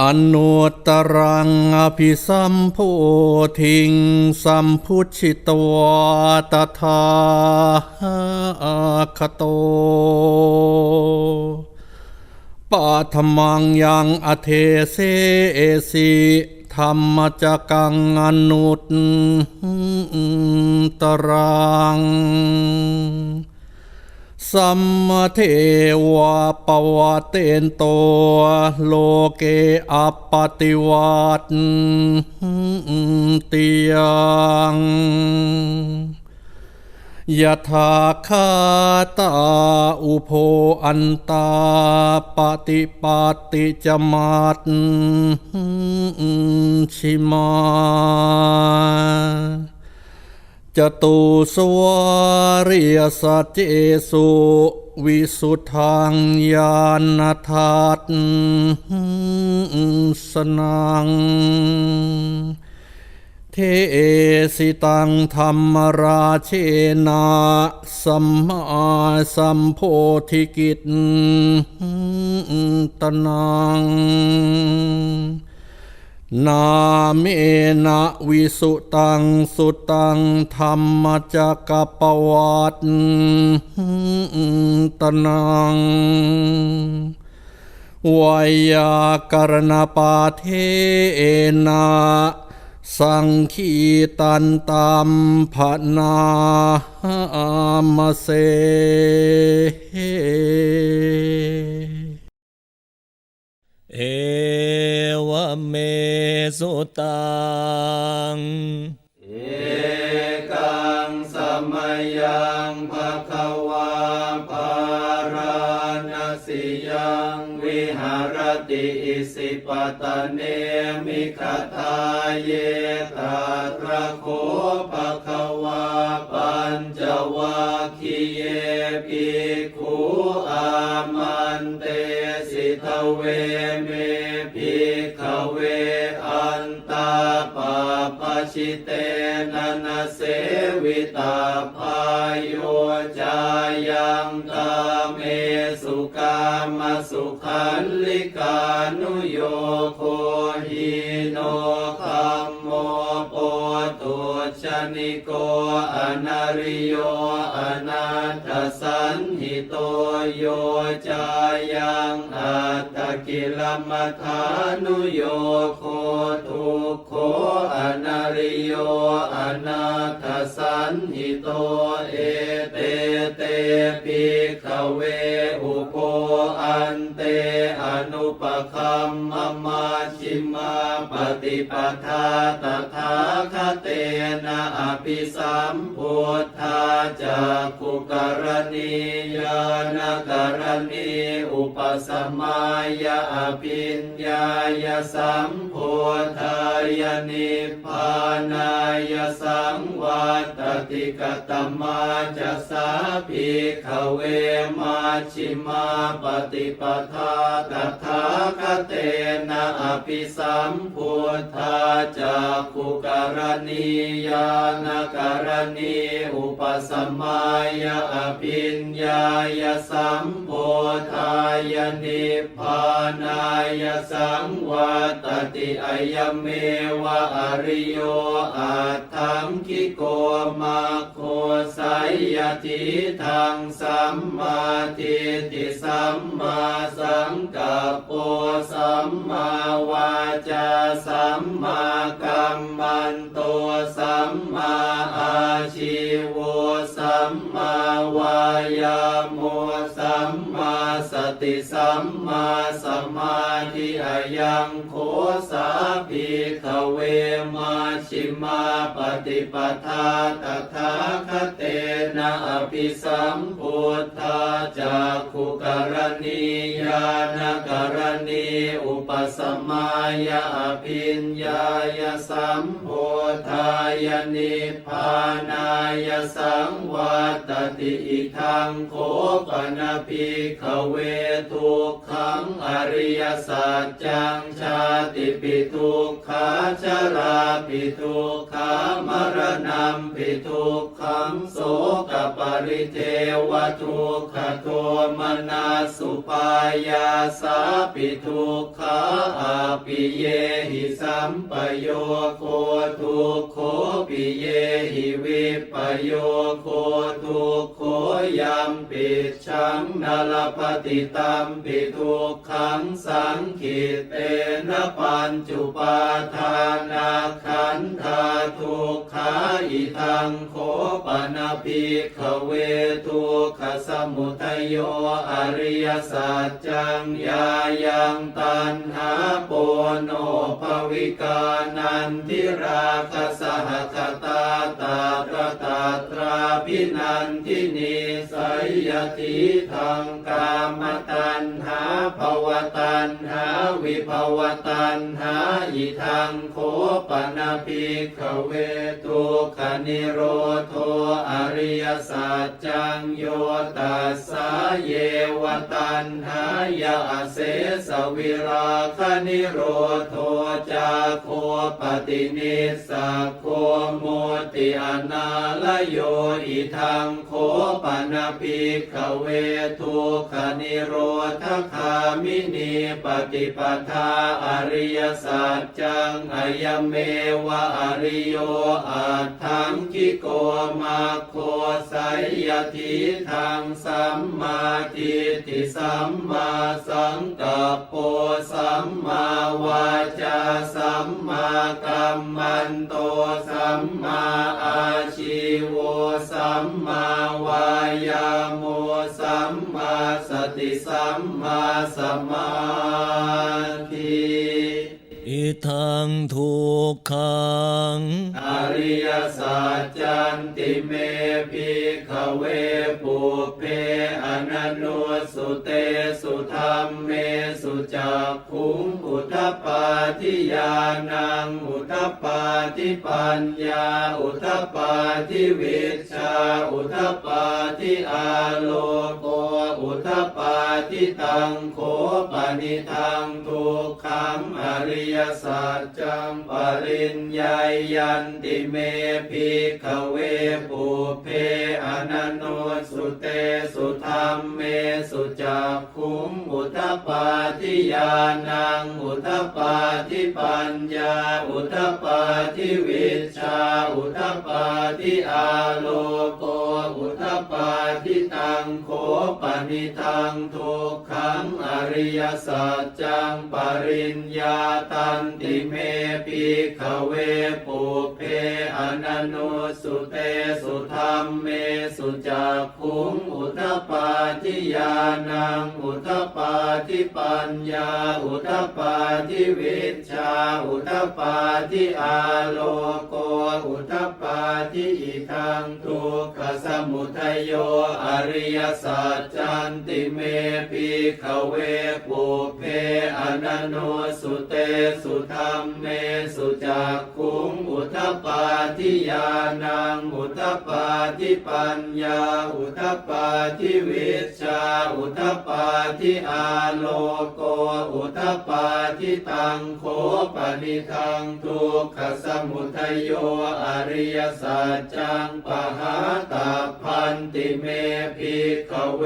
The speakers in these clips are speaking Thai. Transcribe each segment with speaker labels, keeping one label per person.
Speaker 1: อนุตรังอภิสัมโพธิงสัมพุชิตวตถาคโตปัทมังยังอเทเสสิธรรมจักังอนุตตรัง สัมเทวะปวะเตนโตโลเกอัปปติวัตติยังยะถาคาตาอุโพอันตาปฏิปาติจมัตชิมา จตุสวาริยสัจเจสุวิสุทธังญาณทัตสนัง เทสิตังธรรมราเชนะสัมมาสัมโพธิกิตตนัง นาเมนะวิสุตังสุตังธรรมจักปวัตตนังวยากรณปาเทนะสังคีตันตัมภนามเส
Speaker 2: เอ สุตัง เอ
Speaker 1: กังสมัยังภะคะวาปาราณสิยังวิหารติอิสิปตะเนมิคทาเยตาตระโคภะคะวาปัญจวัคคีเยภิกขุอามันเตสิทเวเม ชิเตนะนะเสวิตาพายโยจายังตาเมสุกามสุขันลิกานุโยโคหิโนคา โมโปตุชนิโกอนาริโยอนาถสันหิโตโยจายังอัตกิลมัฐานุโยโคทุกโคอนาริโยอนาถสันหิโตเอเตเตปิขเวอุโคอัน นุปคัมมมาชิมาปฏิปทาตถาคเตนะอภิสัมพุทธาจากขุกรณียานกรณีอุปสมายาอภิญญายสัมพุทธายนิพพานายสังวัตติกตมาจะสาภิกขเวมาชิมาปฏิปทาตถาาคเตนะอภิสัมพุทธาจากขุกรณียานกรณีอุปสมายาอภิญญายสัมพุทธายนิพพานายสังวัตติอายเมวะอริโยอาทังคิโกมาโคไสยทิทังสัมมาทิฏฐิสัมมาสังกัปโปสัมมาวาจาสัมมากัมมันโตสัมมาอาชีวสัมมาวายาโมสัมม ติสัมมาสมาธิอายังโคสาภิกขเวมาชิมาปฏิปทาตถาคเตนะอภิสัมพุทธาจากขุกรณียานกรณีอุปสมายาอภิญญายสัมพุทธายนิพานายสังวัตติอิทังโคปนภิกขเวทุกขังอริยสัจจังชาติปิทุกขาชราปิทุกขามรณะปิทุกขังโสกปริเทวทุกขโทมนาสุปายาสาปิทุกขาอาปิเยหิสัมปโยโคทุกโขปิเยหิวิปโยโคทุกโขยัมปิชังนาลปฏิตัมปิทุกขังสังขิตเตนะปัญจุปาทานาขันธาทุกขาอิทังโคปนาภิกขเวทุกขสมุทัยโยอริยสัจจังยายังตันหาโปโนภวิกานันทิราคสหคตาตาตระตาตราพินันทินีสัยยติทางกามตันหาภวตันหาวิภวตันหาอิทังโคปนาภิกขเวทุกขนิโรโทอริยสัจจังโยตัสสะเยวตันหายาเสสวิราคนิโรโทจาโคปฏินิสสะโคโมติอนาลโยอิทังโค ปนาภิกขเวทุกขนิโรธคามินีปฏิปทาอริยสัจจังอายเมวะอริโยอัตถังกิโกมาโคไสยยทิทางสัมมาทิฏฐิสัมมาสังกัปโปสัมมาวาจาสัมมากัมมันโตสัมมาอาชีโวสัมมาวายาโมสัมมาสติสัมมาสมาธิ
Speaker 2: อิทังทุกขัง
Speaker 1: อริยสัจจันติเมภิกขเวปุเพอนันโนสุเตสุธรรมเมสุจักขุงอุทปาทิยานังอุทปาทิปัญญา อุทปาทิวิชา อุทปาทิอาโลโกอุทปาทิตังโคปนิทังทุกขังอริยสัจจังปริญญายันติเมภิกขเวปุเพอนันโนสุเตสุธรรมเมสุจักขุงอุทปาทิยานังอุทปาทิปัญญาอุทปาทิวิชาอุทปาทิอาโลโกอุทปาทิตังโคปนิทังทุกขังอริยสัจจังปริญญาตันติเมภิขเวปุเพอนันโนสุเตสุธรรมเมสุจักขุงอุทปปาทิยานังอุทปปาทิปัญญาอุทปปาทิวิชาอุทปปาทิอาโลโกอุทปปาทิอิทังทุกขสมุทัยโยอริยสัจจันติเมภิขเวปุเพอนันโนสุเตสุธรรมเมสุจักขุงอุทปปาทิยานังอุทปปาทิปัญญา อุทปปาทิวิชชาอุทปปาทิอาโลโก อุทปปาทิตังโคปนิทังทุกขสมุทโยอริยสัจจังปหาตาพันติเมภิกขเว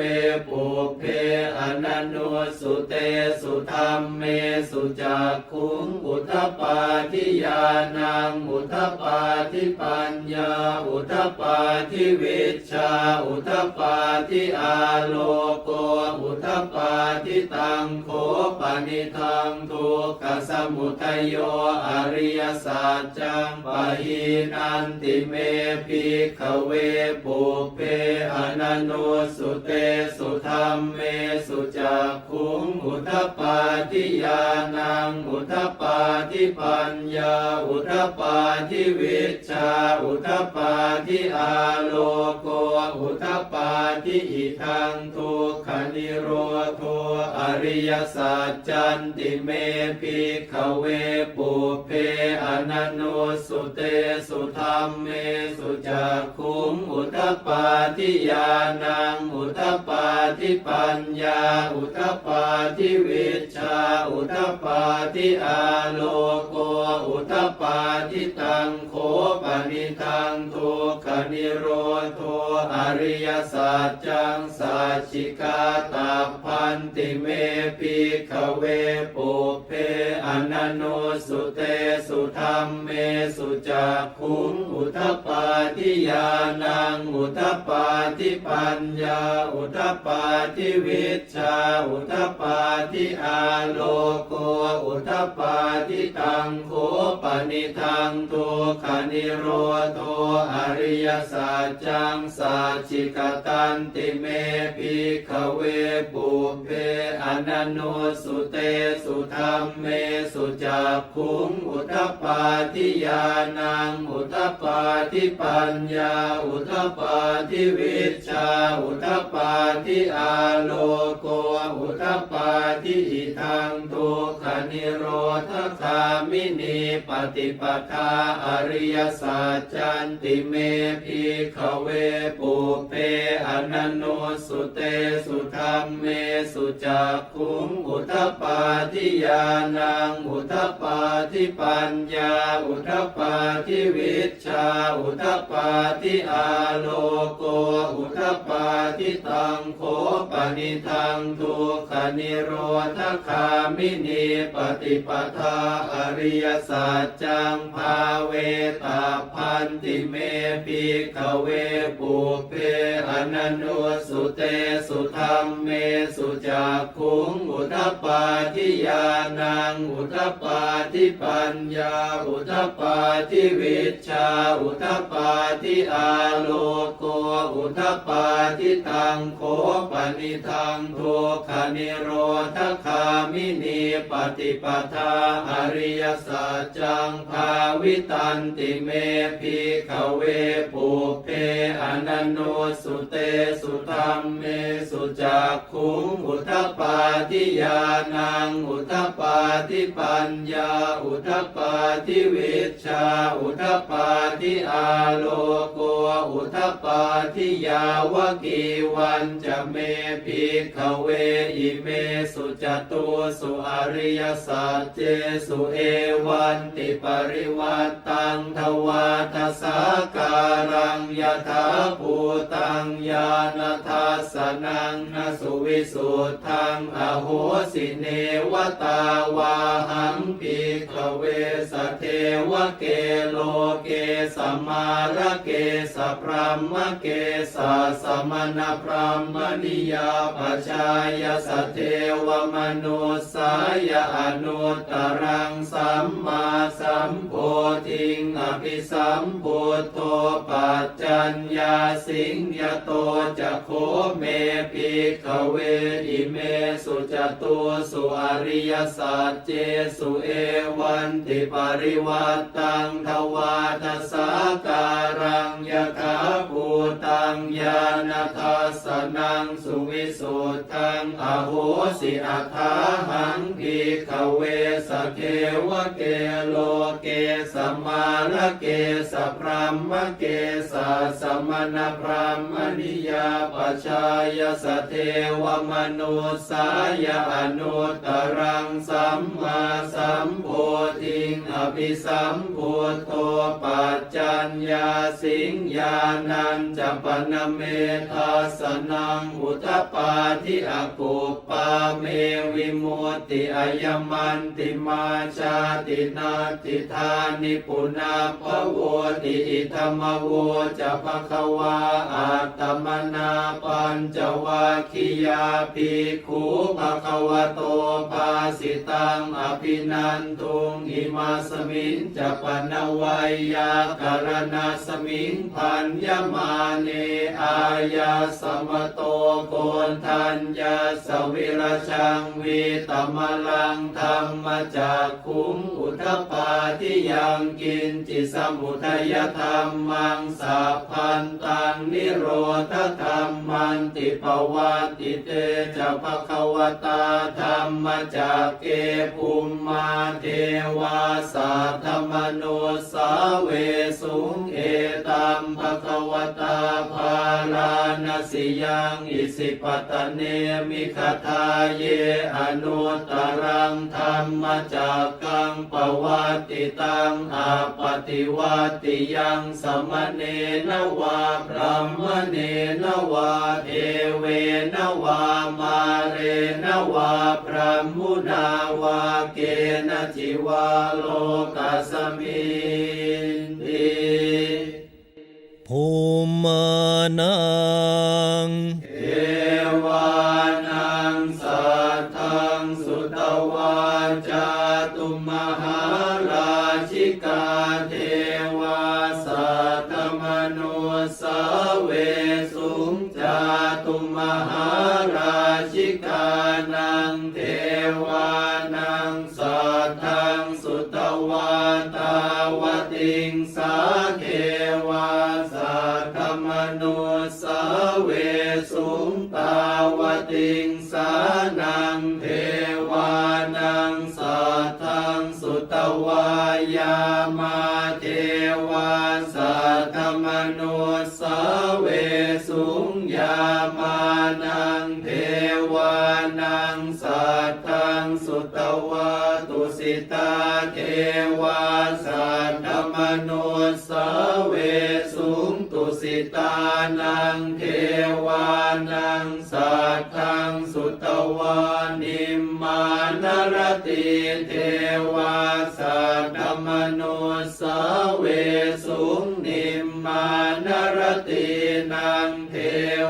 Speaker 1: ปุเพอนันโนสุเตสุธรรมเมสุจักขุงอุทปปาทิยานังอุทปปาทิปัญญา อุทปปาทิวิชา อุทปปาทิอาโลโก อุทปปาทิตังโคปนิทังทุกขสมุทัยโยอริยสัจจังปะหินันติเมภิขเวปุเพอนันโนสุเตสุธรรมเมสุจักขุงอุทปปาทิยานังอุทาทิปัญญาอุทปปาทิวิชชาอุทปปาทิอาโลโกอุทปปาทิอิทังทุกขนิโรโทอริยสัจจันติเมภิขเวปุเพอนันโนสุเตสุธรรมเมสุจักขุงอุทปปาทิยานังอุทปปาทิปัญญาอุทปปาทิวิชชาอุทปาทิอาโลโกอุทปปาทิตังโคปนิทังทุกขนิโรโทอริยสัจจังสัจจิกาตาพันติเมภิขเวปุเพอนันโนสุเตสุธรรมเมสุจักขุงอุทปปาทิยานังอุทปปาทิปัญญาอุทปปาทิวิชชาอุทปปาทิอาโลโกอุทปาทิตังโคปนิทังทุกขนิโรโทอริยสัจจังสัจจิกตันติเมภิกขเวปุเพอนันโนสุเตสุธรรมเมสุจักขุงอุทปปาทิยานังอุทปปาทิปัญญาอุทปปาทิวิชาอุทปปาทิอาโลโกอุทปปาทิอิทังทุกขนิโรธคามินีปฏิปทาอริยสัจจันติเมภิขเวปุเพอนันโนสุเตสุธรรมเมสุจักขุงอุทปาทิยานังอุทปาทิปัญญา อุทปาทิวิชา อุทปาทิอาโลโก อุทปปาทิตังโคปนิทังทุกขนิโรธคามินีปฏิปทาอริยสัจจังภาเวตาพันติเมภิขเวปุเพอนันโนสุเตสุธรรมเมสุจักขุงอุทปาทิยานังอุทปาทิปัญญาอุทปาทิวิชาอุทปาทิอาโลโกอุทปปาทิตังโคปนิทังทุกขนิโรธคามินีปฏิปทาอริยสัจจังภาวิตันติเมภิกขเวปุเพอนันโนสุเตสุธรรมเมสุจักขุงอุทปปาทิยานังอุทปปาทิปัญญาอุทปปาทิวิชาอุทปปาทิอาโลโกอุทปปาทิยาวกีวันจะเมภิกขเวอิเมสุจตุสุอริยสัจเจสุเอวันติปริวัตตังทวาทสาการังยถาภูตังญาณทัสนังนสุวิสุทธังอโหสิเนวตาวาหังภิกขเวสเทวเกโลเกสมาระเกสพรหมเกสสมณพรหมนิยาปชายสเทวมนุสายอนุตตรังสัมมาสัมโพธิงอภิสัมพุทโธปัจจัญญาสิงยโตจะโคเมภิกขเวอิเมสุจตุสุอริยสัจเจสุเอวันติปริวัตตังทวาทสาการังยถาภูตังญาณทั สสนังสุวิสุทธังอโหสิอัฏฐาหังภิกขเวสเทวเกโลเกสมาระเกสพรหมเกสสมณพรหมนิยาปชายสเทวมนุสายอนุตรังสัมมาสัมโพธิงอภิสัมพุทโธปัจจัญญาสิงญานันจปนเมทัสสนังอุทปปาทิอากุปปาเมวิมุตติอายมันติมาชาตินาติธานิปุนาภโวติอิธรรมโวจะภควาอาตมนาปัญจวัคคียาภิกขุภควโตภาสิตังอภินันทุงอิมาสมิงจะปนวัยยาการณาสมิงพันยมาเนอายาสมโตโกนทัญญาสวิรชังวีตมลังธรรมจากคุงอุทปาทิยังกินจิสมุทัยธรรมังสัพพันตังนิโรธธรรมันติปวัติเตจะภควตาธรรมจากเกภูมมาเทวาสัทธมโนสาเวสุงเอตัม สิยังอิสิปตะเนมิคทาเยอนุตรังธรรมจากกังปวัติตังอาปฏิวัติยังสมเนนวาพรหมเนนวาเทเวนวามาเรนวาพรหมุนาวาเกณจิวาโลกัสมินติ
Speaker 2: ภูมานัง
Speaker 1: เอ ยามาเทวาสัตมโนสเวสุงยามานังเทวานังสัตทังสุตวาตุสิตาเทวาสัตมโนสเวสุงตุสิตานังเทวานังสัตทังสุตวานิ รติเทวาสัตตมโนสเวสุงนิมมานรตินังเท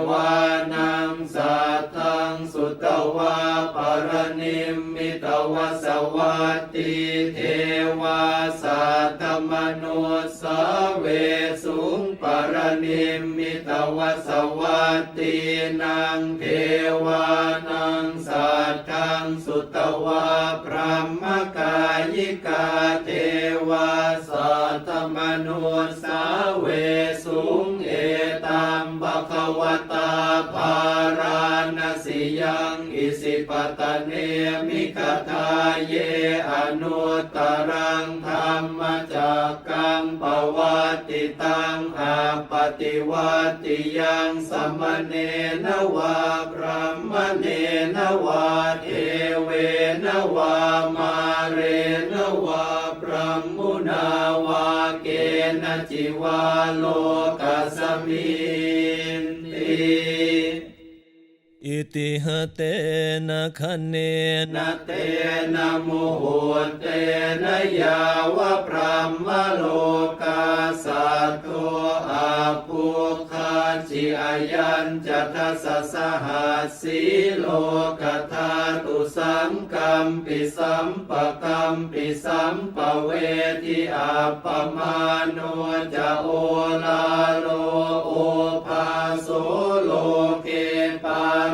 Speaker 1: วานังสัตทังสุตวาปรนิมมิตวสวัตติเทวาสัตตมโนสเวสุงปรนิมมิตวสวัตตินังเทวานั สัตทังสุตวาพระมกายิกาเทวาสัตมนุสาเวสุง วตาภาราณสิยังอิสิปตะเนมิคทาเยอนุตรังธรรมจากกังปวัติตังอาปฏิวัติยังสมเนนวาพระมเนนวาเทเวนวามาเรนวาพระมุนาวาเกณจิวาโลกัสมินติ
Speaker 2: อิติหเตนะคะเนนะ
Speaker 1: เตนะโมโหเตนะยาวะพรหมโลกาสัตโตอาภูคาจิอายันจัตสสะหัสสีโลกธาตุสังกัมปิสัมปะกัมปิสัมปะเวทิอาปมาโนจะโอลาโลโอภาโสโล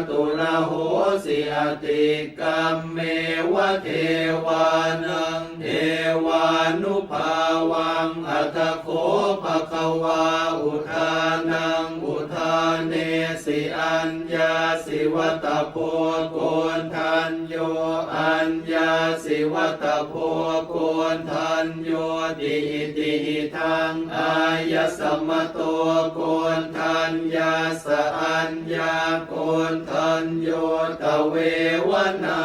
Speaker 1: ตุระโหสิอติกัมเมวะเทวานังเทวานุภาวังอัตโคภะคะวาอุทานังอุ เนสิอัญญาสิวัตโพโกนทันโยอัญญาสิวัตโพโกนทันโยติอิติอิทังอายสมะโตโกนทันยาสะอัญญาโกนทันโยตเววนา